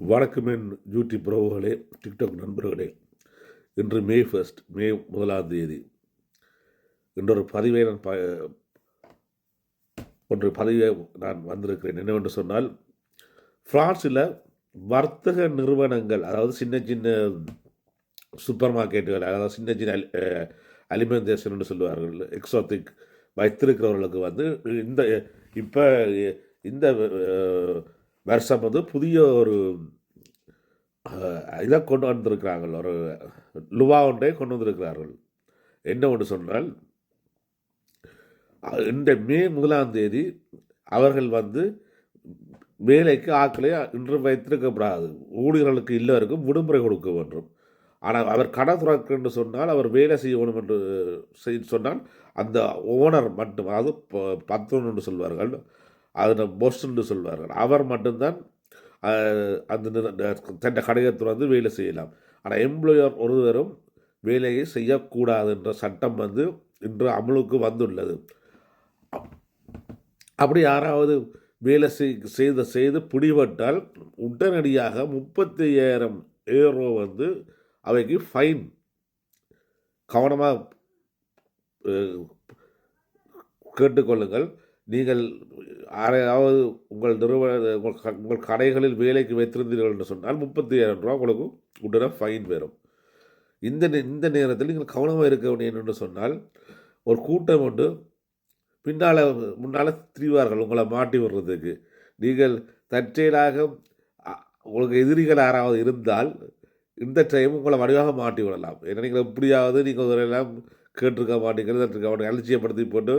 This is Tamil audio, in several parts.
வணக்கம் யூடியூப் பிரபுகளே டிக்டாக் நண்பர்களே. இன்று மே ஃபர்ஸ்ட் மே முதலாம் தேதி. இன்றொரு பதிவை நான் ப ஒன்று பதிவை நான் வந்திருக்கிறேன். என்னவென்று சொன்னால் ஃப்ரான்ஸில் வர்த்தக நிறுவனங்கள் அதாவது சின்ன சின்ன சூப்பர் மார்க்கெட்டுகள் அதாவது சின்ன சின்ன அலிமெண்டேஷன் என்று சொல்லுவார்கள் எக்ஸாத்திக் வைத்திருக்கிறவர்களுக்கு வந்து இந்த இப்போ இந்த வருஷம் வந்து புதிய ஒரு இதை கொண்டு வந்திருக்கிறார்கள். ஒரு லுவா ஒன்றை கொண்டு வந்திருக்கிறார்கள். என்ன ஒன்று சொன்னால் இந்த மே முதலாம் தேதி அவர்கள் வந்து வேலைக்கு ஆக்களை இன்று வைத்திருக்கப்படாது. ஊழியர்களுக்கு இல்லவருக்கும் விடுமுறை கொடுக்க வேண்டும். ஆனால் அவர் கடை துறக்கு என்று சொன்னால் அவர் வேலை செய்ய வேணும் என்று செய் சொன்னால் அந்த ஓனர் மட்டும் அதாவது ப- சொல்வார்கள். அதில் பொஸ் சொல்வார்கள் அவர் மட்டும்தான் அந்த நிற- தன் கடையை வேலை செய்யலாம். ஆனால் எம்ப்ளாயர் ஒருவரும் வேலையை செய்யக்கூடாது என்ற சட்டம் வந்து இன்று அமலுக்கு வந்துள்ளது. அப்படி யாராவது வேலை செய் செய்த செய்து பிடிபட்டால் உடனடியாக முப்பத்தி ஐயாயிரம் ஏரோ வந்து அவைக்கு ஃபைன் கவனமாக கேட்டுக்கொள்ளுங்கள். நீங்கள் யாரையாவது உங்கள் நிறுவன உங்கள் உங்கள் கடைகளில் வேலைக்கு வைத்திருந்தீர்கள் என்று சொன்னால் முப்பத்தி ஏழாயிரம் ரூபா உங்களுக்கு உடனே ஃபைன் வரும் இந்த நே- இந்த நேரத்தில் நீங்கள் கவனமாக இருக்க வேண்டும் என்று சொன்னால் ஒரு கூட்டம் உண்டு. பின்னால் முன்னால் திரிவார்கள் உங்களை மாட்டி விடுறதுக்கு. நீங்கள் தற்செயலாக உங்களுக்கு எதிரிகள் யாராவது இருந்தால் இந்த டைம் உங்களை வடிவாக மாட்டி விடலாம். ஏன்னா நீங்கள் எப்படியாவது நீங்கள் எல்லாம் கேட்டிருக்க மாட்டீங்க இருக்க மாட்டீங்க அலட்சியப்படுத்தி போட்டு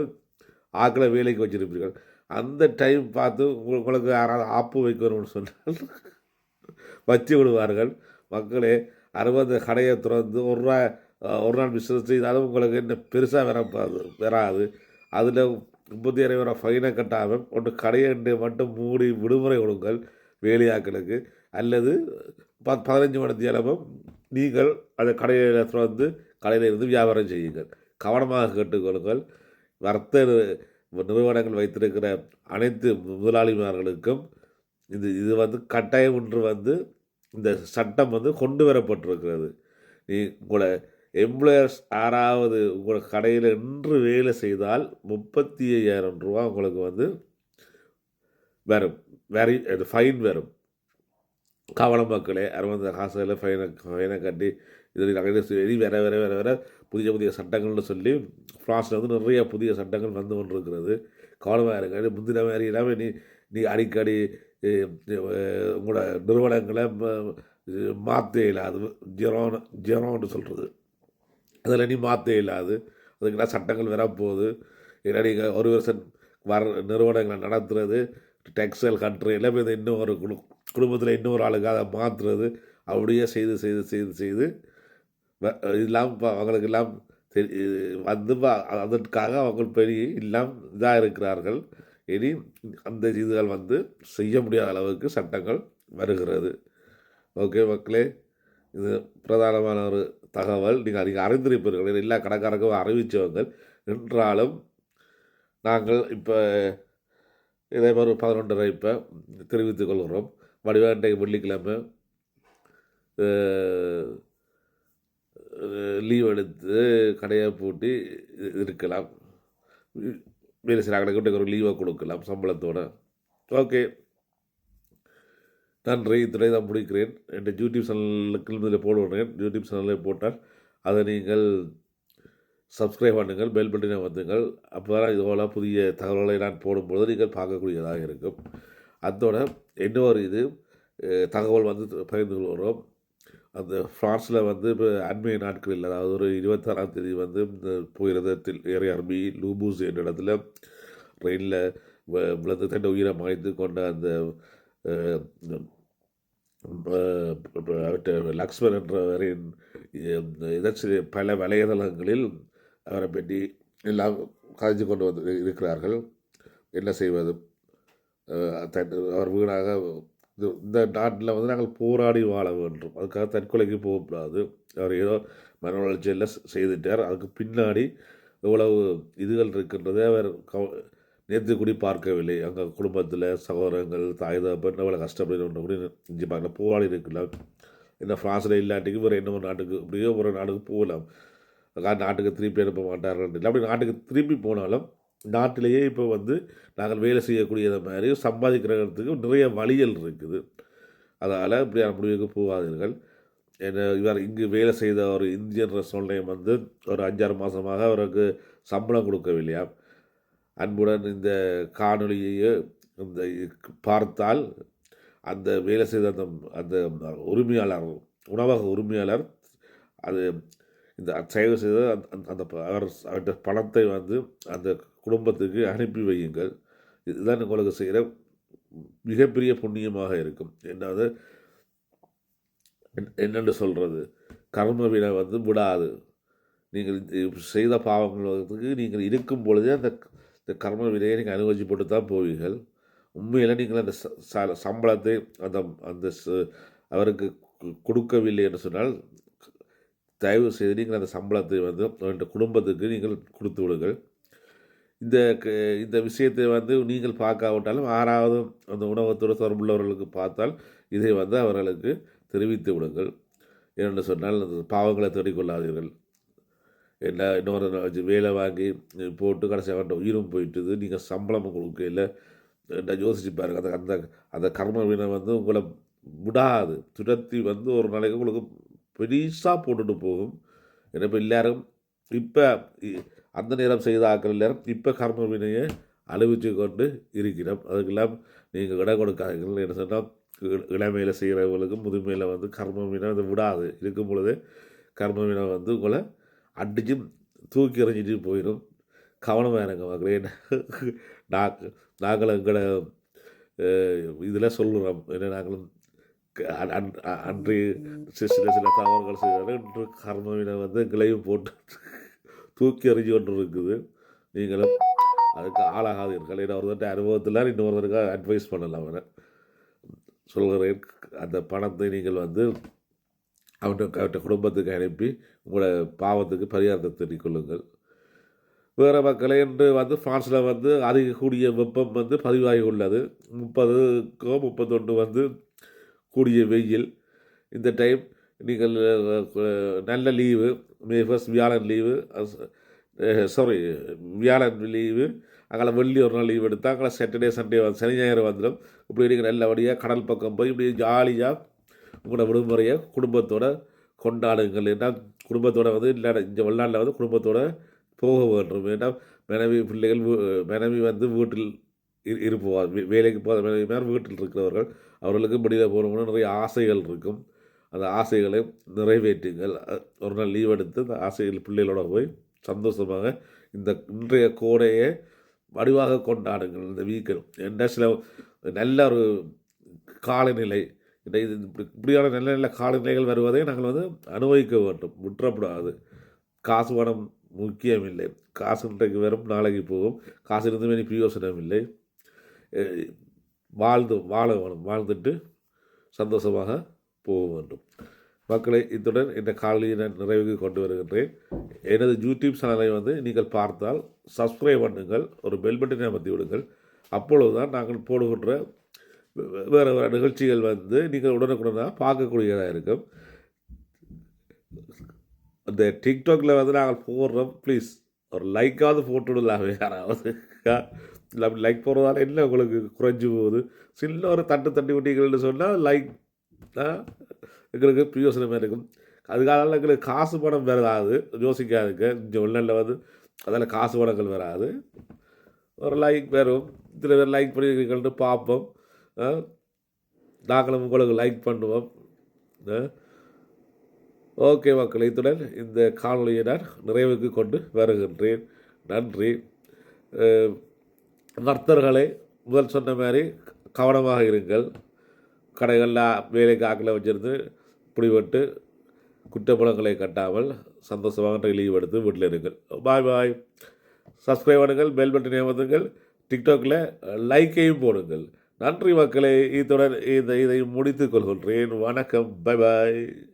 ஆக்களை வேலைக்கு வச்சிருப்பீர்கள். அந்த டைம் பார்த்து உங்களுக்கு யாராவது ஆப்பு வைக்கணும்னு சொன்னால் வச்சு விடுவார்கள். மக்களே அறுபது கடையை திறந்து ஒரு நாள் ஒரு நாள் பிஸ்னஸ் செய்தாலும் உங்களுக்கு என்ன பெருசாக வரப்பாது வராது. அதில் முப்பத்தி ஆயிரம் ஃபைனை கட்டாமல் ஒன்று கடையை மட்டும் மூடி விடுமுறை கொடுங்கள் வேலையாக்களுக்கு அல்லது ப பதினஞ்சு மணி தினமும் நீங்கள் அந்த கடையில் திறந்து கடையில் இருந்து வியாபாரம் செய்யுங்கள். கவனமாக கேட்டுக்கொள்ளுங்கள் வர்த்தக நிறுவனங்கள் வைத்திருக்கிற அனைத்து முதலாளிமார்களுக்கும் இது இது வந்து கட்டாயம் ஒன்று வந்து இந்த சட்டம் வந்து கொண்டு வரப்பட்டிருக்கிறது. நீ உங்களை எம்ப்ளாயர்ஸ் யாராவது உங்கள் கடையில் நின்று வேலை செய்தால் முப்பத்தி ஐயாயிரம் ரூபா உங்களுக்கு வந்து வரும். வெரி அது ஃபைன் வரும். கவனம் மக்களே அறுபது காசுகளை ஃபைனை ஃபைனை கட்டி இதில் நகை சொல்லி வேற வேற வேற வேற புதிய புதிய சட்டங்கள்னு சொல்லி ஃப்ரான்ஸில் வந்து நிறைய புதிய சட்டங்கள் வந்து கொண்டிருக்கிறது. கவனமாக இருக்காது முந்தின மாதிரி இல்லாமல் நீ நீ அடிக்கடி உங்களோட நிறுவனங்களை மாற்ற இல்லாது. ஜெரோன் ஜெரோன்னு சொல்கிறது அதில் நீ மாற்றே இல்லாது. அதுக்கெல்லாம் சட்டங்கள் வரப்போகுது? ஏன்னா நீங்கள் ஒரு வருஷம் வர நிறுவனங்களை நடத்துறது. டெக்ஸ்டைல் கண்ட்ரி எல்லாமே இது இன்னும் ஒரு குழு குடும்பத்தில் இன்னொரு ஆளுக்கு அதை மாற்றுறது அப்படியே செய்து செய்து செய்து செய்து இதெல்லாம் இப்போ அவங்களுக்கு எல்லாம் தெரி வந்து அதற்காக அவங்க பெரிய எல்லாம் இதாக இருக்கிறார்கள். இனி அந்த இதுகள் வந்து செய்ய முடியாத அளவுக்கு சட்டங்கள் வருகிறது. ஓகே மக்களே இது பிரதானமான ஒரு தகவல். நீங்கள் நீங்கள் அறிந்திருப்பீர்கள். எல்லா கடைக்காரருக்கும் அறிவித்தவங்க என்றாலும் நாங்கள் இப்போ இதே மாதிரி பதினொன்றரை இப்போ தெரிவித்துக் கொள்கிறோம். வடிவாண்டை வெள்ளிக்கிழமை லீவ் எடுத்து கடையை பூட்டி இருக்கலாம். வேறு சில கடைக்கு ஒரு லீவை கொடுக்கலாம் சம்பளத்தோடு. ஓகே. நன்றி. இத்துறை தான் முடிக்கிறேன். என் யூடியூப் சேனலுக்கு இதில் போடுவேன் யூடியூப் சேனலில் போட்டால் அதை நீங்கள் சப்ஸ்கிரைப் பண்ணுங்கள் பெல் பட்டனை வந்துங்கள் அப்போ தான் இதுபோல் புதிய தகவல்களை நான் போடும்போது நீங்கள் பார்க்கக்கூடியதாக இருக்கும் அதோட இன்னொரு இது தகவல் வந்து பகிர்ந்து கொள்கிறோம் அந்த ஃப்ரான்ஸில் வந்து இப்போ அண்மைய நாட்களில் அதாவது ஒரு இருபத்தாறாம் தேதி வந்து இந்த போயிருந்தத்தில் ஏரியார்பி லூபூஸ் என்ற இடத்துல ட்ரெயினில் விழுந்து தண்டை உயிரை மாய்ந்து கொண்ட அந்த அஹ், லக்ஷ்மன் என்றவரின் ஏதாச்சும் பல வலைதளங்களில் அவரை பற்றி எல்லாம் கதைச்சு கொண்டு வந்து இருக்கிறார்கள். என்ன செய்வது? தன் அவர் வீணாக இது- இந்த நாட்டில் வந்து நாங்கள் போராடி வாழ வேண்டும். அதுக்காக தற்கொலைக்கு போகக்கூடாது. அவர் ஏதோ மன வளர்ச்சியில் செய்துட்டார். அதுக்கு பின்னாடி எவ்வளவு இதுகள் இருக்கின்றதை அவர் கவ நேற்று கூடி பார்க்கவில்லை. அங்கே குடும்பத்தில் சகோதரங்கள் தாய் தகப்பன் எவ்வளோ கஷ்டப்படுறோம் கூட இஞ்சி பார்க்கல போராடி இருக்கலாம். என்ன ஃப்ரான்ஸில் இல்லாட்டிக்கு வேறு இன்னொரு நாட்டுக்கு அப்படியோ ஒரு நாட்டுக்கு போகலாம். நாட்டுக்கு திருப்பி அனுப்ப மாட்டார்கள் இல்லை. அப்படி நாட்டுக்கு திரும்பி போனாலும் நாட்டிலேயே இப்போ வந்து நாங்கள் வேலை செய்யக்கூடியது மாதிரி சம்பாதிக்கிறதுக்கு நிறைய வழிகள் இருக்குது. அதனால் இப்படியான முடிவுக்கு போகாதீர்கள். என்ன இவர் இங்கு வேலை செய்த ஒரு இந்தியன் ரெஸ்டாரண்ட்டையும் வந்து ஒரு அஞ்சாறு மாதமாக அவருக்கு சம்பளம் கொடுக்கவில்லையா? அன்புடன் இந்த காணொலியையே இந்த பார்த்தால் அந்த வேலை செய்த அந்த அந்த உரிமையாளர் உணவக உரிமையாளர் அது இந்த தயவு செய்து அந்த அந்த- அந்த அவர் அவருடைய பணத்தை வந்து அந்த குடும்பத்துக்கு அனுப்பி வையுங்கள். இதுதான் உங்களுக்கு செய்கிற மிகப்பெரிய புண்ணியமாக இருக்கும். என்னது? என்- என்னென்று சொல்கிறது கர்ம வினை வந்து விடாது. நீங்கள் செய்த பாவங்களுக்கு நீங்கள் இருக்கும் பொழுதே அந்த இந்த கர்ம வினையை நீங்கள் அனுபவிச்சுப்பட்டு தான் போவீர்கள். உண்மையில் நீங்கள் அந்த ச- ச- சம்பளத்தை அந்த அந்த ச- அவருக்கு கொடுக்கவில்லை என்று சொன்னால் தயவு செய்து நீங்கள் அந்த சம்பளத்தை வந்து என்ற குடும்பத்துக்கு நீங்கள் கொடுத்து விடுங்கள். இந்த க- இந்த விஷயத்தை வந்து நீங்கள் பார்க்காவிட்டாலும் ஆறாவது அந்த உணவகத்தோடு தொடர்புள்ளவர்களுக்கு பார்த்தால் இதை வந்து அவர்களுக்கு தெரிவித்து விடுங்கள். ஏனென்று சொன்னால் அந்த பாவங்களை தேடிக்கொள்ளாதீர்கள். என்ன இன்னொரு நாள் வேலை வாங்கி போட்டு கடைசி அவன் உயிரும் போயிட்டுது. நீங்கள் சம்பளமும் கொடுக்கல என்ன யோசிச்சு பாருங்கள் அந்த அந்த அந்த கர்ம வினை வந்து உங்களை விடாது. துரத்தி வந்து ஒரு நாளைக்கு உங்களுக்கு பெரிசாக போட்டுட்டு போகும். ஏன்னா இப்போ எல்லாரும் இப்போ அந்த நேரம் செய்த ஆக்கள் எல்லாரும் இப்போ கர்ம வினையை அனுபவிச்சு கொண்டு இருக்கிறோம். அதுக்கெல்லாம் நீங்கள் இடம் கொடுக்காதீர்கள் என்ன சொன்னால் இளமையில் செய்கிறவங்களுக்கு முதுமையில் வந்து கர்ம வினை வந்து விடாது. இருக்கும் பொழுது கர்ம வினை வந்து உங்களை அடிச்சும் தூக்கி எறிஞ்சிட்டு போயிடும். கவனமாக இருங்க மக்களே. நாக்கு நாங்கள் எங்களை இதில் சொல்லுறோம். என்ன நாங்களும் அன்று சி- சில சில தவறுகள் செய்கிறார்கள் இன்று கர்மவினை வந்து எங்களையும் போட்டு தூக்கி எறிஞ்சு கொண்டு இருக்குது நீங்களும் அதுக்கு ஆளாகாதீர்கள். ஏன்னா ஒருத்தட்ட அனுபவத்தில் இன்னொருத்தருக்கு அட்வைஸ் பண்ணலாம் அவனை சொல்கிறேன் அந்த பணத்தை நீங்கள் வந்து அவன்கிட்ட அவற்றை குடும்பத்துக்கு அனுப்பி உங்களோட பாவத்துக்கு பரிகாரத்தை தேடிக் கொள்ளுங்கள். வேறு மக்களை என்று வந்து ஃப்ரான்ஸில் வந்து அதிக கூடிய வெப்பம் வந்து பதிவாகி உள்ளது. முப்பதுக்கோ முப்பத்தொன்று வந்து கூடிய வெயில். இந்த டைம் நீங்கள் நல்ல லீவு மே ஃபஸ்ட் வியாழன் லீவு சாரி வியாழன் லீவு அங்கே வெள்ளி ஒரு நாள் லீவ் எடுத்தால் அங்கே சாட்டர்டே சண்டே வந்து சனி ஞாயிறு வந்துடும். இப்படி நீங்கள் நல்லபடியாக கடல் பக்கம் போய் இப்படி ஜாலியாக உங்களோட விடுமுறையை குடும்பத்தோட கொண்டாடுங்கள். ஏன்னா குடும்பத்தோட வந்து இல்லை இந்த வெளிநாட்டில் வந்து குடும்பத்தோட போக வேண்டும். ஏன்னா மனைவி பிள்ளைகள் மனைவி வந்து வீட்டில் இரு- இருப்பவார் வேலைக்கு போகிற மனைவி வீட்டில் இருக்கிறவர்கள் அவர்களுக்கு வெளியில் போகணும்னு நிறைய ஆசைகள் இருக்கும். அந்த ஆசைகளை நிறைவேற்றுங்கள். ஒரு நாள் லீவ் எடுத்து அந்த ஆசைகள் பிள்ளைகளோட போய் சந்தோஷமாக இந்த இன்றைய கோடையை வடிவாக கொண்டாடுங்கள். இந்த வீக்கெண்ட் என்ன சில நல்ல ஒரு காலநிலை இந்த இது இப்படி இப்படியான நல்ல நல்ல காலநிலைகள் வருவதை நாங்கள் வந்து அனுபவிக்க வேண்டும். முற்றப்படாது. காசு பணம் முக்கியமில்லை. காசு இன்றைக்கு வரும் நாளைக்கு போகும். காசு இருந்துமே பிரயோசனம் இல்லை வாழ்ந்து வாழ வேணும் வாழ்ந்துட்டு சந்தோஷமாக போக வேண்டும். மக்களை இத்துடன் இந்த காலையை நான் நிறைவுக்கு கொண்டு வருகின்றேன். எனது யூடியூப் சேனலை வந்து நீங்கள் பார்த்தால் சப்ஸ்கிரைப் பண்ணுங்கள் ஒரு பெல் பட்டனை அமர்த்தி விடுங்கள். அப்பொழுதுதான் நாங்கள் போடுகின்ற வே- வேறு வேறு நிகழ்ச்சிகள் வந்து நீங்கள் உடனுக்குடனாக பார்க்கக்கூடியதாக இருக்கும். அந்த டிக்டாக்ல வந்து நாங்கள் போடுறோம். ப்ளீஸ் ஒரு லைக்காவது போட்டு விடலாம் யாராவது. இல்லை அப்படி லைக் போடுறதால என்ன உங்களுக்கு குறைஞ்சி போகுது? சின்ன ஒரு தட்டு தட்டி விட்டீங்கன்னு சொன்னால் லைக் எங்களுக்கு பிரயோசனமாக இருக்கும். அதுக்காக எங்களுக்கு காசு பணம் வராது. யோசிக்காதுங்க. இந்த வெளிநாட்டில் வந்து அதில் காசு பணங்கள் வராது. ஒரு லைக் வரும். இத்தனை பேர் லைக் பண்ணியிருக்கீங்கள்னு பார்ப்போம். ஆ? நாங்களும் உங்களுக்கு லைக் பண்ணுவோம். ஆ? ஓகே மக்கள் இத்துடன் இந்த காணொலியை நான் நிறைவுக்கு கொண்டு வருகின்றேன். நன்றி. அஹ், முதல் சொன்ன மாதிரி கவனமாக இருங்கள். கடைகளில் வேலைக்கு ஆக்கில் வச்சிருந்து பிடிபட்டு குற்றப்பழங்களை கட்டாமல் சந்தோஷமாக லீவ் எடுத்து வீட்டில் இருங்கள். Bye bye. சப்ஸ்கிரைப் பண்ணுங்கள் பெல் பட்டன் ஏமாத்துங்கள் டிக்டாக்கில் லைக்கையும் போடுங்கள். நன்றி மக்களே இத்துடன் இதை இதை முடித்துக் கொள்கின்றேன். வணக்கம் பை பாய்